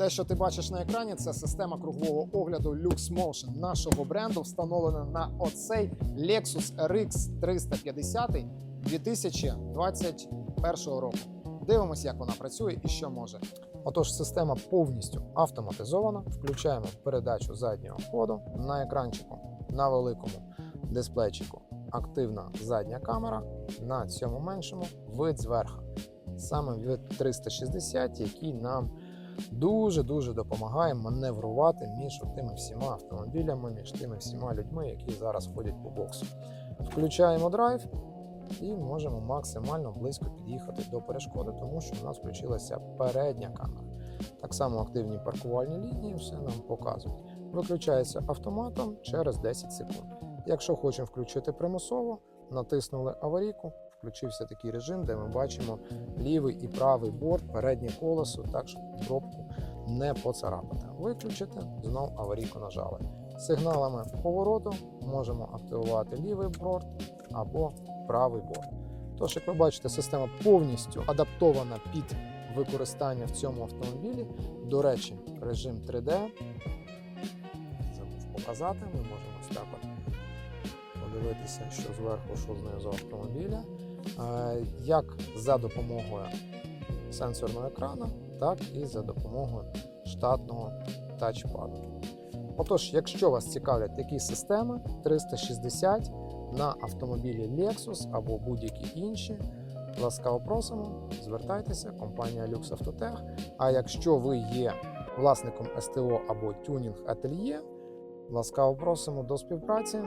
Те, що ти бачиш на екрані, це система кругового огляду Lux Motion нашого бренду, встановлена на оцей Lexus RX 350 2021 року. Дивимося, як вона працює і що може. Отож, система повністю автоматизована. Включаємо передачу заднього ходу на екранчику на великому дисплейчику. Активна задня камера, на цьому меншому вид зверху. Саме вид 360, який нам дуже-дуже допомагає маневрувати між тими всіма автомобілями, між тими всіма людьми, які зараз ходять по боксу. Включаємо драйв і можемо максимально близько під'їхати до перешкоди, тому що у нас включилася передня камера. Так само активні паркувальні лінії все нам показують. Виключається автоматом через 10 секунд. Якщо хочемо включити примусово, натиснули аварійку, включився такий режим, де ми бачимо лівий і правий борт, переднє колесо, так щоб пробку не поцарапати. Виключити, знов аварійку нажали. Сигналами повороту можемо активувати лівий борт або правий борт. Тож, як ви бачите, система повністю адаптована під використання в цьому автомобілі. До речі, режим 3D. Забув показати. Ми можемо ось так подивитися, що зверху, що знизу автомобіля. Е, Як за допомогою сенсорного екрану, так і за допомогою штатного тачпаду. Отож, якщо вас цікавлять такі системи 360 на автомобілі Lexus або будь-які інші, ласкаво просимо, звертайтеся, компанія Lux Autotech. А якщо ви є власником СТО або тюнінг ательє, ласкаво просимо до співпраці.